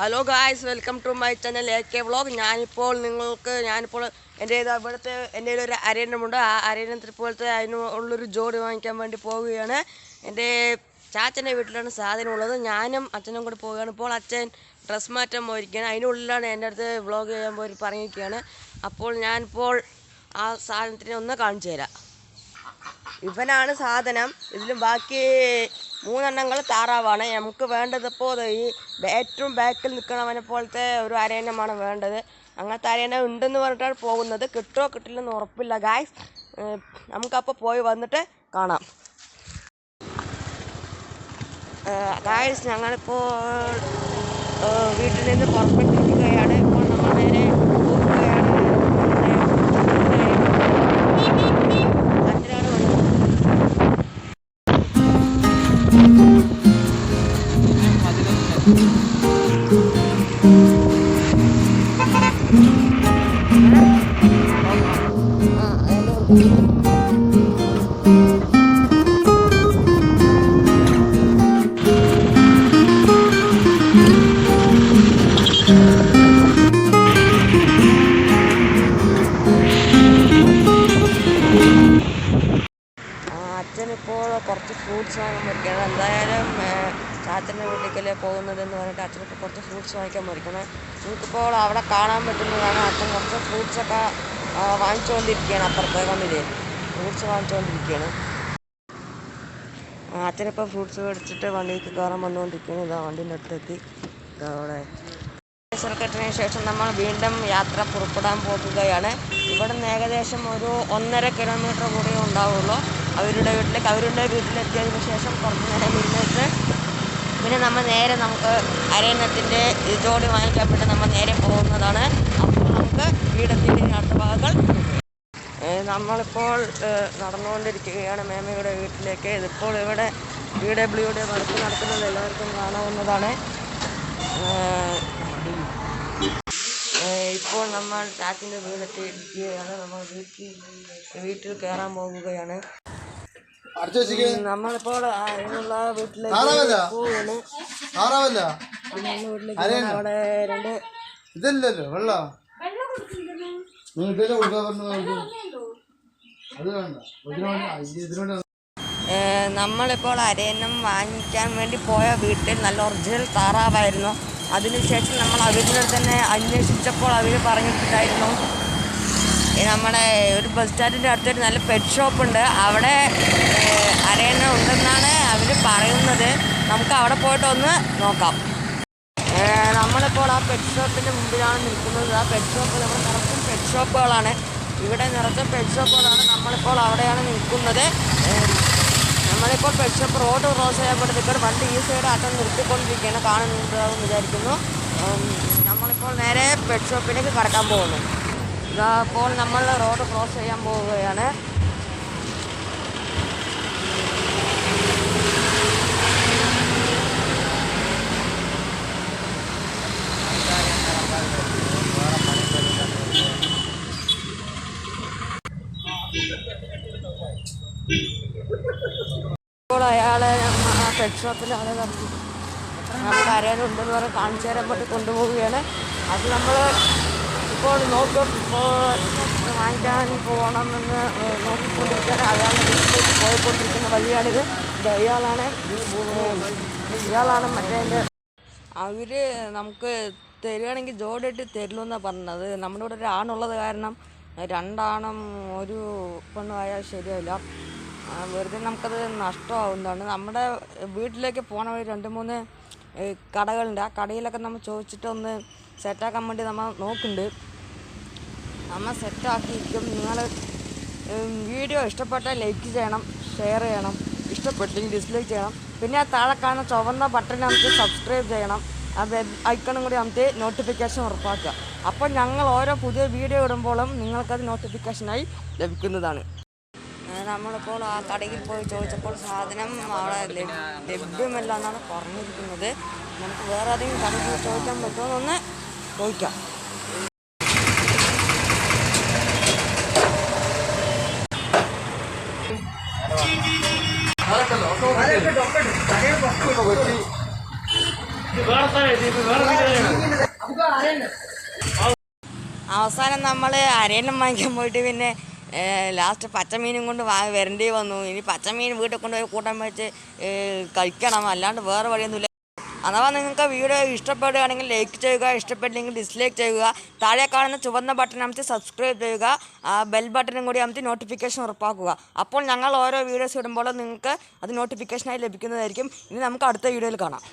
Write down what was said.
Hello guys welcome to my channel A K vlog ഞാനിപ്പോൾ നിങ്ങൾക്ക് ഞാനിപ്പോൾ എന്റെ ഇവിടുത്തെ എന്റെ ഒരു അരയണമുണ്ട് ആ അരയണത്തിൽ പോലത്തെ അതിന് ഉള്ളൊരു ജോഡി വാങ്ങിക്കാൻ വേണ്ടി പോവുകയാണ്. എന്റെ ചാച്ചന്റെ വീട്ടിലാണ് സാധനം ഉള്ളത്. ഞാനും അച്ഛനും കൂടെ പോവുകയാണ്. ഇപ്പോൾ അച്ഛൻ ഡ്രസ് മാറ്റാൻ പോയിരിക്കുകയാണ്. അതിനുള്ളിലാണ് എന്റെ അടുത്ത് വ്ളോഗ് ചെയ്യാൻ പോയി പറഞ്ഞിരിക്കുകയാണ്. അപ്പോൾ ഞാനിപ്പോൾ ആ സാധനത്തിനെ ഒന്ന് കാണിച്ചു തരാം. ഇവനാണ് സാധനം. ഇതിലും ബാക്കി മൂന്നെണ്ണങ്ങൾ താറാവാണ്. നമുക്ക് വേണ്ടത് ഇപ്പോൾ ഈ ഏറ്റവും ബാക്കിൽ നിൽക്കണവനെ പോലത്തെ ഒരു അരയണമാണ് വേണ്ടത്. അങ്ങനത്തെ അരയണ ഉണ്ടെന്ന് പറഞ്ഞിട്ടാണ് പോകുന്നത്. കിട്ടുമോ കിട്ടില്ലെന്ന് ഉറപ്പില്ല ഗായ്സ് നമുക്കപ്പോൾ പോയി വന്നിട്ട് കാണാം. ഗായ്സ് ഞങ്ങളിപ്പോൾ വീട്ടിൽ നിന്ന് പുറപ്പെട്ടിരിക്കുകയാണ്. ഇപ്പോൾ നമ്മൾ നേരെ അച്ഛനിപ്പോൾ കുറച്ച് ഫ്രൂട്ട്സ് വാങ്ങാൻ പോയിരിക്കണം എന്തായാലും ചാച്ചന്റെ വീട്ടിലേക്കല്ലേ പോകുന്നതെന്ന് പറഞ്ഞിട്ട് അച്ഛനിപ്പോൾ കുറച്ച് ഫ്രൂട്ട്സ് വാങ്ങിക്കാൻ പോയിരിക്കണം നമുക്കിപ്പോൾ അവിടെ കാണാൻ പറ്റുന്നതാണ് അച്ഛൻ കുറച്ച് ഫ്രൂട്ട്സൊക്കെ വാങ്ങിച്ചുകൊണ്ടിരിക്കുകയാണ് അപ്പുറത്തെ കണ്ടില്ലേ ഫ്രൂട്ട്സ് വാങ്ങിച്ചുകൊണ്ടിരിക്കുകയാണ് അച്ഛനിപ്പോൾ ഫ്രൂട്ട്സ് മേടിച്ചിട്ട് വണ്ടിക്ക് കയറാൻ വന്നുകൊണ്ടിരിക്കുകയാണ് ഇതാ വണ്ടീന്റെ അടുത്തെത്തി. അവിടെ. സർക്കറ്റിന് ശേഷം നമ്മൾ വീണ്ടും യാത്ര പുറപ്പെടാൻ പോകുകയാണ്. ഇവിടെ നിന്ന് ഏകദേശം ഒരു ഒന്നര കിലോമീറ്റർ കൂടെ ഉണ്ടാവുള്ളൂ. അവരുടെ വീട്ടിലേക്ക് അവരുടെ വീട്ടിലെത്തിയതിന് ശേഷം കുറച്ച് നേരം ഇരുന്നിട്ട് പിന്നെ നമ്മൾ നേരെ നമുക്ക് അരയണത്തിന്റെ ജോഡി വാങ്ങിക്കാൻ വേണ്ടി നമ്മൾ നേരെ പോകുന്നതാണ് അപ്പോൾ നമുക്ക് വീടെത്തിന്റെ അടുത്ത ഭാഗങ്ങൾ ഏഹ് നമ്മളിപ്പോൾ നടന്നുകൊണ്ടിരിക്കുകയാണ്. മേമയുടെ വീട്ടിലേക്ക്. ഇതിപ്പോൾ ഇവിടെ ബി ഡബ്ല്യുടെ വർക്ക് നടക്കുന്നത് എല്ലാവർക്കും കാണാവുന്നതാണ്. ഇപ്പോൾ നമ്മൾ ടാക്കിന്റെ വീടെത്തി ഇരിക്കുകയാണ്. നമ്മൾ വീട്ടിൽ വീട്ടിൽ കയറാൻ പോകുകയാണ് നമ്മളിപ്പോൾ ആ അതിനുള്ള വീട്ടിലേക്ക്? പോവുകയാണ്. വീട്ടിലേക്ക് അവിടെ രണ്ട് ഇതല്ലല്ലോ വെള്ളം. നീ ഇതല്ലേ കൊടുക്കാൻ പറഞ്ഞത് അത് വേണ്ട ഇതിനു വേണ്ടി അയ്യ, ഇതിനു വേണ്ടി ഏഹ് നമ്മളിപ്പോൾ അരയന്നം വാങ്ങിക്കാൻ വേണ്ടി പോയ വീട്ടിൽ നല്ല ഒറിജിനൽ താറാവായിരുന്നു. അതിനുശേഷം നമ്മൾ അവരുടെ തന്നെ അന്വേഷിച്ചപ്പോൾ അവർ പറഞ്ഞിട്ടുണ്ടായിരുന്നു. നമ്മുടെ ഒരു ബസ് സ്റ്റാൻഡിന്റെ അടുത്തൊരു നല്ല പെറ്റ് ഷോപ്പുണ്ട് അവിടെ അരയന്നം ഉണ്ടെന്നാണ് അവർ പറയുന്നത്. നമുക്ക് അവിടെ പോയിട്ട് ഒന്ന് നോക്കാം. നമ്മളിപ്പോൾ ആ പെറ്റ് ഷോപ്പിന്റെ മുമ്പിലാണ് നിൽക്കുന്നത്. ആ പെറ്റ് ഷോപ്പ് നമ്മൾ നിറച്ചും പെറ്റ് ഷോപ്പുകളാണ് ഇവിടെ നിറച്ച പെറ്റ് ഷോപ്പുകളാണ് നമ്മളിപ്പോൾ അവിടെയാണ് നിൽക്കുന്നത്. നമ്മളിപ്പോൾ പെറ്റ് റോഡ് ക്രോസ് ചെയ്യാൻ വേണ്ടി ഈ സൈഡ് അറ്റം നിർത്തിക്കൊണ്ടിരിക്കുകയാണ് കാണുന്നുണ്ടാവും വിചാരിക്കുന്നു. നമ്മളിപ്പോൾ നേരെ പെറ്റ് ഷോപ്പിലേക്ക് കടക്കാൻ പോകുന്നു. അപ്പോൾ നമ്മൾ റോഡ് ക്രോസ് ചെയ്യാൻ പോവുകയാണ്. ഇപ്പോൾ അയാളെ പെറ്റ് ഷോപ്പിൽ ആളെ നടത്തി നമുക്ക് ആരേലുണ്ടെന്ന് പറഞ്ഞ് കാണിച്ചു തരാൻ വേണ്ടി കൊണ്ടുപോവുകയാണ്. അത് നമ്മൾ ഇപ്പോൾ നോക്കും. ഇപ്പോൾ വാങ്ങിക്കാൻ പോകണമെന്ന് നോക്കിക്കൊണ്ടിരിക്കുകയാണ് അയാളുടെ വീട്ടിലേക്ക് പോയിക്കൊണ്ടിരിക്കുന്ന വഴിയാണിത്. ഇയാളാണ്. ഇയാളാണ് മറ്റേ അവർ നമുക്ക് തരികയാണെങ്കിൽ ജോഡിയിട്ട് തരില്ലെന്നാണ് പറഞ്ഞത്. നമ്മുടെ ഇവിടെ ഒരു ആണുള്ളത് കാരണം രണ്ടാണും ഒരു പെണ്ണുമായാൽ ശരിയല്ല വെറുതെ നമുക്കത് നഷ്ടമാവുന്നതാണ് നമ്മുടെ വീട്ടിലേക്ക് പോണ വഴി രണ്ട് മൂന്ന് കടകളുണ്ട്. ആ കടയിലൊക്കെ നമ്മൾ ചോദിച്ചിട്ടൊന്ന് സെറ്റാക്കാൻ വേണ്ടി നമ്മൾ നോക്കുന്നുണ്ട്. നമ്മൾ സെറ്റാക്കിയിരിക്കും. നിങ്ങൾ വീഡിയോ ഇഷ്ടപ്പെട്ടാൽ ലൈക്ക് ചെയ്യണം ഷെയർ ചെയ്യണം. ഇഷ്ടപ്പെട്ടെങ്കിൽ ഡിസ്ലൈക്ക് ചെയ്യണം. പിന്നെ താഴെ കാണുന്ന ചുവന്ന ബട്ടൺ നമുക്ക് സബ്സ്ക്രൈബ് ചെയ്യണം. ആ വെബ് ഐക്കണും കൂടി നമുക്ക് നോട്ടിഫിക്കേഷൻ ഉറപ്പാക്കുക. അപ്പോൾ ഞങ്ങൾ ഓരോ പുതിയ വീഡിയോ ഇടുമ്പോഴും നിങ്ങൾക്കത് നോട്ടിഫിക്കേഷനായി ലഭിക്കുന്നതാണ് നമ്മളിപ്പോൾ ആ കടയിൽ പോയി ചോദിച്ചപ്പോൾ സാധനം അവിടെ ലഭ്യ- ലഭ്യമല്ല എന്നാണ് പറഞ്ഞിരിക്കുന്നത് നമുക്ക് വേറെ ഏതെങ്കിലും കടയിൽ ചോദിക്കാൻ പറ്റുമോ വേറെ ചോദിക്കാം അവസാനം നമ്മൾ അരയെല്ലാം വാങ്ങിക്കാൻ പോയിട്ട് പിന്നെ ലാസ്റ്റ് പച്ചമീനും കൊണ്ട് വാ വരേണ്ടി വന്നു. ഇനി പച്ചമീൻ വീട്ടിൽ കൊണ്ടുപോയി കൂട്ടാൻ വെച്ച് കഴിക്കണം. അല്ലാണ്ട് വേറെ വഴിയൊന്നുമില്ല. അഥവാ നിങ്ങൾക്ക് വീഡിയോ ഇഷ്ടപ്പെടുകയാണെങ്കിൽ ലൈക്ക് ചെയ്യുക ഇഷ്ടപ്പെട്ടില്ലെങ്കിൽ ഡിസ്ലൈക്ക് ചെയ്യുക താഴെ കാണുന്ന ചുവന്ന ബട്ടൺ അമർത്തി സബ്സ്ക്രൈബ് ചെയ്യുക ആ ബെൽ ബട്ടണും കൂടി അമർത്തി നോട്ടിഫിക്കേഷൻ ഉറപ്പാക്കുക. അപ്പോൾ ഞങ്ങൾ ഓരോ വീഡിയോസ് ഇടുമ്പോൾ നിങ്ങൾക്ക് അത് നോട്ടിഫിക്കേഷനായി ലഭിക്കുന്നതായിരിക്കും. ഇനി നമുക്ക് അടുത്ത വീഡിയോയിൽ കാണാം.